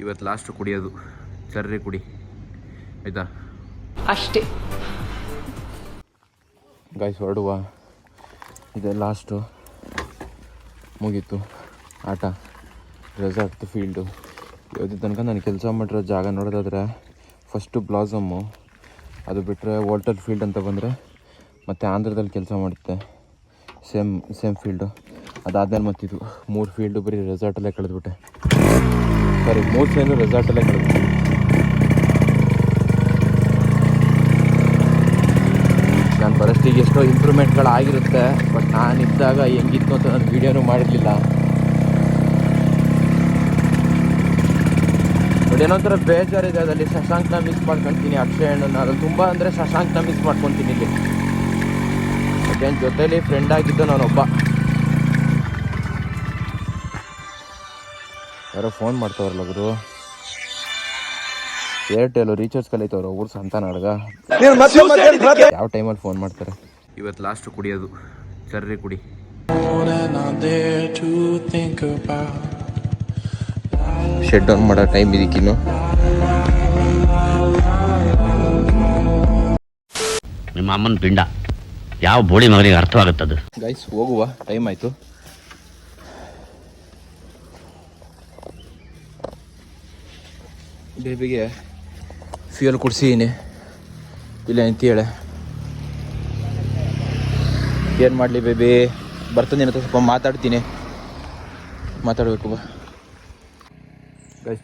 ಇವತ್ತು ಲಾಸ್ಟು ಕುಡಿಯೋದು ಸರ್ರಿ ಕುಡಿ. ಆಯ್ತಾ? ಅಷ್ಟೇ. ಗಾಯ್ಸ್ ಹೊರಡುವ. ಇದೆ ಲಾಸ್ಟು ಮುಗೀತು. ಆಟ. ರೆಸಾರ್ಟ್ ಫೀಲ್ಡು ಇವತ್ತಿನ ತನಕ ನಾನು ಕೆಲಸ ಮಾಡಿರೋ ಜಾಗ ನೋಡೋದಾದ್ರೆ ಫಸ್ಟು ಬ್ಲಾಸಮ್ಮು ಅದು ಬಿಟ್ಟರೆ ವಾಲ್ಟರ್ ಫೀಲ್ಡ್ ಅಂತ ಬಂದರೆ ಮತ್ತು ಆಂಧ್ರದಲ್ಲಿ ಕೆಲಸ ಮಾಡುತ್ತೆ. ಸೇಮ್ ಸೇಮ್ ಫೀಲ್ಡು ಅದಾದ್ಮೇಲೆ ಮತ್ತಿದು ಮೂರು ಫೀಲ್ಡು ಬರೀ ರೆಸಾರ್ಟಲ್ಲೇ ಕಳೆದ್ಬಿಟ್ಟೆ. ಸಾರಿ ಮೋಸ್ಟ್ಲಿ ರೆಸಾರ್ಟಲ್ಲೇ ಕಳೆದ್ಬಿಟ್ಟೆ ನಾನು ಬರೋಷ್ಟಿಗೆ ಎಷ್ಟೋ ಇಂಪ್ರೂವ್ಮೆಂಟ್ಗಳಾಗಿರುತ್ತೆ ಬಟ್ ನಾನಿದ್ದಾಗ ಹೆಂಗಿತ್ತು ಅಂತ ನಾನು ವೀಡಿಯೋನೂ ಮಾಡಿರಲಿಲ್ಲ. ಬಟ್ ಏನೋ ಒಂಥರ ಬೇಜಾರಿದೆ ಅದರಲ್ಲಿ. ಶಶಾಂಕ್ನ ಮಿಸ್ ಮಾಡ್ಕೊತೀನಿ ಅಕ್ಷಯಣ್ಣನ ಅದ್ರಲ್ಲಿ ತುಂಬ ಅಂದರೆ ಶಶಾಂಕ್ನ ಮಿಸ್ ಮಾಡ್ಕೊತೀನಿ ಇಲ್ಲಿ. ಅದೇನು ಜೊತೇಲಿ ಫ್ರೆಂಡ್ ಆಗಿದ್ದು ನಾನೊಬ್ಬ. ಯಾರೋ ಫೋನ್ ಮಾಡ್ತಾವ್ರಲ್ಲ ಗುರು. ಏರ್ಟೆಲ್ ರೀಚಾರ್ಜ್ ಕಲಿತವ್ರ ಊರು ಸಂತಾನಾಡ್ಗ ಯಾವ ಟೈಮಲ್ಲಿ ಫೋನ್ ಮಾಡ್ತಾರೆ? ಇವತ್ತು ಲಾಸ್ಟ್ ಕುಡಿಯೋದು. ಸರ್ರಿ ಕುಡಿ. ಶೆಡ್ ಡೌನ್ ಮಾಡೋ ಟೈಮ್ ಇದಕ್ಕಿನ್ನು ನಿಮ್ಮ ಅಮ್ಮನ ಪಿಂಡ. ಯಾವ ಬೋಳಿ ಮಗನಿಗೆ ಅರ್ಥವಾಗುತ್ತದು? ಗೈಸ್ ಹೋಗುವ. ಟೈಮ್ ಆಯಿತು. ಬೇಬಿಗೆ ಫ್ಯೂಯಲ್ ಕುಡಿಸಿದ್ದೀನಿ ಇಲ್ಲ ಹೇಳೆ ಏನು ಮಾಡಲಿ ಬೇಬಿ? ಬರ್ತದೆ ಅಂತ ಸ್ವಲ್ಪ ಮಾತಾಡ್ತೀನಿ. ಮಾತಾಡಬೇಕು ಬಾ.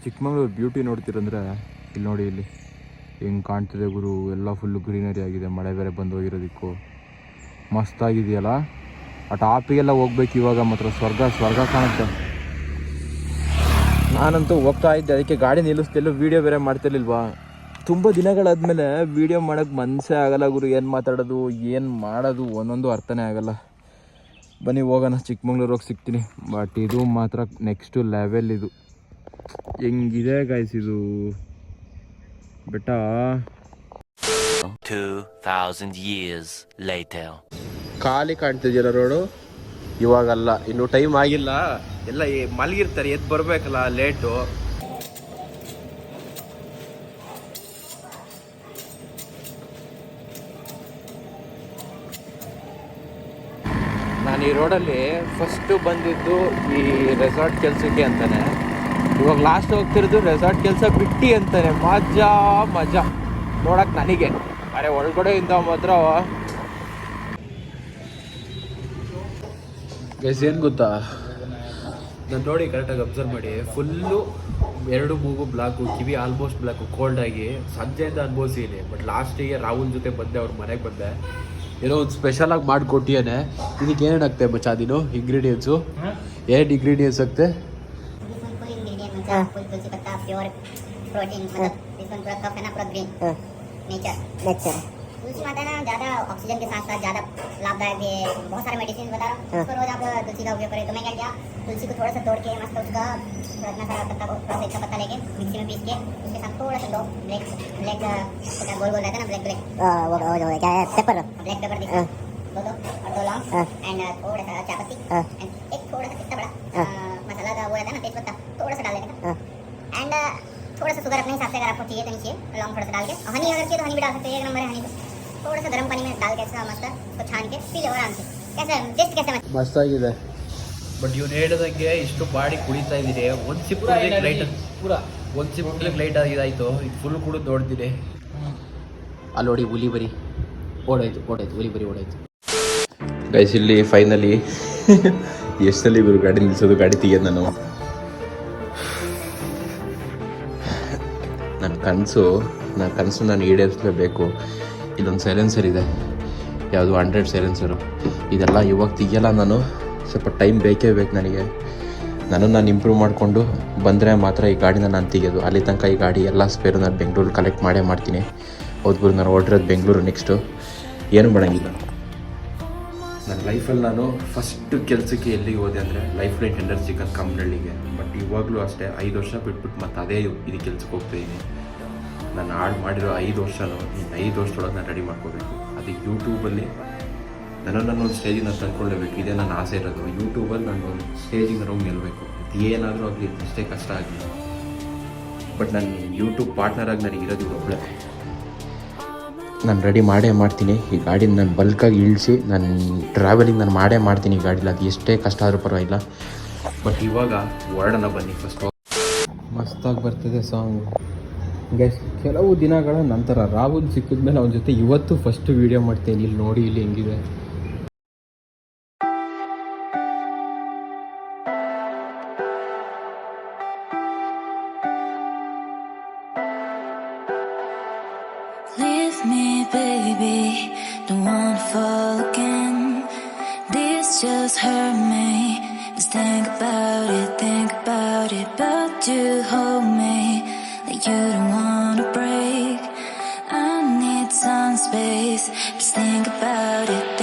ಚಿಕ್ಕಮಂಗ್ಳೂರು ಬ್ಯೂಟಿ ನೋಡ್ತೀರಂದ್ರೆ ಇಲ್ಲಿ ನೋಡಿ ಇಲ್ಲಿ. ಹೆಂಗೆ ಕಾಣ್ತಿದೆ ಗುರು, ಎಲ್ಲ ಫುಲ್ಲು ಗ್ರೀನರಿ ಆಗಿದೆ, ಮಳೆ ಬೇರೆ ಬಂದು ಹೋಗಿರೋದಕ್ಕೂ. ಮಸ್ತಾಗಿದೆಯಲ್ಲ ಆ ಟಾಪಿಗೆಲ್ಲ ಹೋಗ್ಬೇಕು ಇವಾಗ ಮಾತ್ರ. ಸ್ವರ್ಗ ಸ್ವರ್ಗ ಕಾಣುತ್ತೆ. ನಾನಂತೂ ಹೋಗ್ತಾ ಇದ್ದೆ ಅದಕ್ಕೆ ಗಾಡಿ ನಿಲ್ಲಿಸ್ತಿಲ್ಲ ವೀಡಿಯೋ ಬೇರೆ ಮಾಡ್ತಿರ್ಲಿಲ್ವಾ? ತುಂಬ ದಿನಗಳಾದಮೇಲೆ ವೀಡಿಯೋ ಮಾಡೋಕ್ಕೆ ಮನಸ್ಸೇ ಆಗಲ್ಲ ಗುರು ಏನು ಮಾತಾಡೋದು ಏನು ಮಾಡೋದು ಒಂದೊಂದು ಅರ್ಥನೇ ಆಗಲ್ಲ. ಬನ್ನಿ ಹೋಗೋಣ ಚಿಕ್ಕಮಂಗ್ಳೂರು ಹೋಗಿ ಸಿಗ್ತೀನಿ. ಬಟ್ ಇದು ಮಾತ್ರ ನೆಕ್ಸ್ಟು ಲೆವೆಲ್ ಇದು. ಹೆಂಗಿದೆ ಗಾಯ್ಸ್ ಇದು? ಬೆಟ್ಟ 2,000 years later. ಖಾಲಿ ಕಾಣ್ತಿದ್ದೀರಾ ರೋಡು? ಇವಾಗಲ್ಲ ಇನ್ನು ಟೈಮ್ ಆಗಿಲ್ಲ. ಎಲ್ಲ ಈ- ಮಲಗಿರ್ತಾರೆ ಎದ್ದು ಬರಬೇಕಲ್ಲ ಲೇಟು. ನಾನು ಈ ರೋಡಲ್ಲಿ ಫಸ್ಟು ಬಂದಿದ್ದು ಈ ರೆಸಾರ್ಟ್ ಕೆಲಸಕ್ಕೆ ಅಂತಾನೆ. ಇವಾಗ ಲಾಸ್ಟ್ ಹೋಗ್ತಿರೋದು ರೆಸಾರ್ಟ್ ಕೆಲಸ ಬಿಟ್ಟು ಅಂತಾನೆ. ಮಜಾ ಮಜಾ ನೋಡಕ್ಕೆ ನನಗೆ. ಅರೆ ಒಳಗಡೆಯಿಂದ ಮಾತ್ರ. ಗೈಸ್ ಏನು ಗೊತ್ತಾ? ನಾನು ನೋಡಿ ಕರೆಕ್ಟಾಗಿ ಅಬ್ಸರ್ವ್ ಮಾಡಿ. ಫುಲ್ಲು ಎರಡು ಮೂಗು ಬ್ಲಾಕು ಕಿವಿ ಆಲ್ಮೋಸ್ಟ್ ಬ್ಲಾಕು ಕೋಲ್ಡ್ ಆಗಿ ಸಂಜೆಯಿಂದ ಅನುಭವಿಸಿದ್ದೀನಿ ಬಟ್ ಲಾಸ್ಟಿಗೆ ರಾಹುಲ್ ಜೊತೆ ಬಂದೆ ಅವ್ರ ಮನೆಗೆ ಬಂದೆ. ಏನೋ ಒಂದು ಸ್ಪೆಷಲಾಗಿ ಮಾಡಿಕೊಟ್ಟಿಯೇನೆ. ಇದಕ್ಕೆ ಏನೇನು ಆಗ್ತದೆ ಮಚ್ಚ ಅದಿನು ಇಂಗ್ರೀಡಿಯೆಂಟ್ಸು ಏನು ಇಂಗ್ರೀಡಿಯೆಂಟ್ಸ್ ಆಗುತ್ತೆ ಪ್ರೋಟೀನ್ तुलसी है माता ना ज़्यादा ऑक्सीजन के साथ साथ ज़्यादा लाभदायक भी है। बहुत सारे मेडिसिन बता रहा हूँ। उसको रोज आप तुलसी का उपयोग करें। तो मैं क्या किया तुलसी को थोड़ा सा तोड़ के मस्त उसका थोड़ा इतना सारा पत्ता को थोड़ा सा इसका पत्ता लेके मिक्सी में पीस के उसके साथ थोड़ा सा दो ब्लैक ब्लैक गोल गोल रहता है ना ब्लैक ब्लैक वो वो जो क्या है? पेपर ब्लैक पेपर दिखा दो दो और दो लौंग। एंड थोड़ा सा चाय पत्ती एंड एक थोड़ा सा कितना बड़ा मसाला का वो रहता है ना तेज पत्ता थोड़ा सा डाल देने का एंड थोड़ा सा शुगर अपने हिसाब से अगर आपको चाहिए तो लौंग थोड़ा सा डाल के हनी अगर चाहिए तो हनी भी डाल सकते हैं। एक नंबर है हनी तो थोड़ा सा गर्म पानी में डाल के ऐसा मस्त उसको छान के पी लो आराम से कैसा टेस्ट कैसा है ಮಸ್ತಾಗಿದೆ ಬಟ್ ಇವ್ನು ಹೇಳಿದಂಗೆ ಇಷ್ಟು ಬಾಡಿ ಕುಡಿತಾ ಇದ್ದೀನಿ ಒಂದು ಸಿಪ್ ಲೈಟ್ ಪೂರ ಒಂದು ಸಿಪ್ ಲೈಟ್ ಇದಾಯ್ತು ಇದು ಫುಲ್ ಕುಡಿದು ನೋಡ್ತೀನಿ ಅಲ್ಲಿ ನೋಡಿ ಹುಲಿ ಬರಿ ಓಡಾಯ್ತು ಓಡಾಯ್ತು ಹುಲಿ ಬರಿ ಓಡಾಯ್ತು ಗೈಸ್ ಇಲ್ಲಿ ಫೈನಲಿ ಎಷ್ಟಲ್ಲಿ ಇವರು ಗಾಡಿ ನಿಲ್ಸೋದು ಗಾಡಿ ತೆಗಿಯೋದು ನಾನು ನನ್ನ ಕನಸು ನನ್ನ ಕನಸು ನಾನು ಈಡೇರಿಸಲೇಬೇಕು ಇಲ್ಲೊಂದು ಸೈಲೆನ್ಸರ್ ಇದೆ. ಯಾವುದು ಹಂಡ್ರೆಡ್ ಸೈಲೆನ್ಸರು ಇದೆಲ್ಲ ಇವಾಗ ತೆಗಿಯಲ್ಲ ನಾನು. ಸ್ವಲ್ಪ ಟೈಮ್ ಬೇಕೇ ಬೇಕು ನನಗೆ. ನಾನು ನಾನು ಇಂಪ್ರೂವ್ ಮಾಡಿಕೊಂಡು ಬಂದರೆ ಮಾತ್ರ ಈ ಗಾಡಿನ ನಾನು ತೆಗೆಯೋದು. ಅಲ್ಲಿ ತನಕ ಈ ಗಾಡಿ ಎಲ್ಲ ಸ್ಪೇರು ನಾನು ಬೆಂಗಳೂರು ಕಲೆಕ್ಟ್ ಮಾಡೇ ಮಾಡ್ತೀನಿ. ಹೌದ್ಬಿಡು ನಾನು ಹೊರಟಿರೋದು ಬೆಂಗಳೂರು ನೆಕ್ಸ್ಟು ಏನು ಮಾಡೋಂಗಿಲ್ಲ. ನನ್ನ ಲೈಫಲ್ಲಿ ನಾನು ಫಸ್ಟ್ ಕೆಲಸಕ್ಕೆ ಎಲ್ಲಿಗೆ ಹೋದೆ ಅಂದರೆ ಲೈಫ್ ಲೈನ್ ಟೆಂಡರ್ ಚಿಕನ್ ಕಂಪ್ನಳ್ಳಿಗೆ ಬಟ್ ಇವಾಗಲೂ ಅಷ್ಟೇ ಐದು ವರ್ಷ ಬಿಟ್ಬಿಟ್ಟು ಮತ್ತೆ ಅದೇ ಇದು ಕೆಲ್ಸಕ್ಕೆ ಹೋಗ್ತಾಯಿದ್ದೀನಿ ನಾನು ಹಾಳು ಮಾಡಿರೋ ಐದು ವರ್ಷನೂ ಇನ್ನು ಐದು ವರ್ಷದೊಳಗೆ ನಾನು ರೆಡಿ ಮಾಡ್ಕೋಬೇಕು. ಅದು ಯೂಟ್ಯೂಬಲ್ಲಿ ನಾನು ಒಂದು ಸ್ಟೇಜಿಗೆ ನಾನು ತಂದ್ಕೊಳ್ಳೇಬೇಕು. ಇದೇ ನನ್ನ ಆಸೆ ಇರೋದು. ಯೂಟ್ಯೂಬಲ್ಲಿ ನಾನು ಒಂದು ಸ್ಟೇಜಿಗೆ ನಾನು ಗೆಲ್ಲಬೇಕು. ಅದು ಏನಾದರೂ ಆಗಲಿ ಅಷ್ಟೇ ಕಷ್ಟ ಆಗಲಿ. ಬಟ್ ನನ್ನ ಯೂಟ್ಯೂಬ್ ಪಾರ್ಟ್ನರಾಗಿ ನನಗೆ ಇರೋದು ಒಬ್ಬಳೆ ಒಬ್ಬಳೇ ನಾನು ರೆಡಿ ಮಾಡೇ ಮಾಡ್ತೀನಿ. ಈ ಗಾಡಿನ ನಾನು ಬಲ್ಕಾಗಿ ಇಳಿಸಿ ನಾನು ಟ್ರಾವೆಲಿಂಗ್ ನಾನು ಮಾಡೇ ಮಾಡ್ತೀನಿ ಈ ಗಾಡಿಲಿ. ಅದು ಎಷ್ಟೇ ಕಷ್ಟ ಆದರೂ ಪರವಾಗಿಲ್ಲ. ಬಟ್ ಇವಾಗ ವರ್ಡನ ಬನ್ನಿ ಫಸ್ಟ್ ಮಸ್ತಾಗಿ ಬರ್ತದೆ ಸಾಂಗ್ ಗೈಸ್ ಕೆಲವು ದಿನಗಳ ನಂತರ ರಾಹುಲ್ ಸಿಕ್ಕಿದ ಮೇಲೆ ಅವನ ಜೊತೆ ಇವತ್ತು ಫಸ್ಟ್ ವೀಡಿಯೋ ಮಾಡ್ತೇನೆ ಇಲ್ಲಿ ನೋಡಿ ಇಲ್ಲಿ ಹೆಂಗಿದೆ just hurt me. Just think about it, think about it. But you hold me you don't wanna break. I need some space. Just think about it.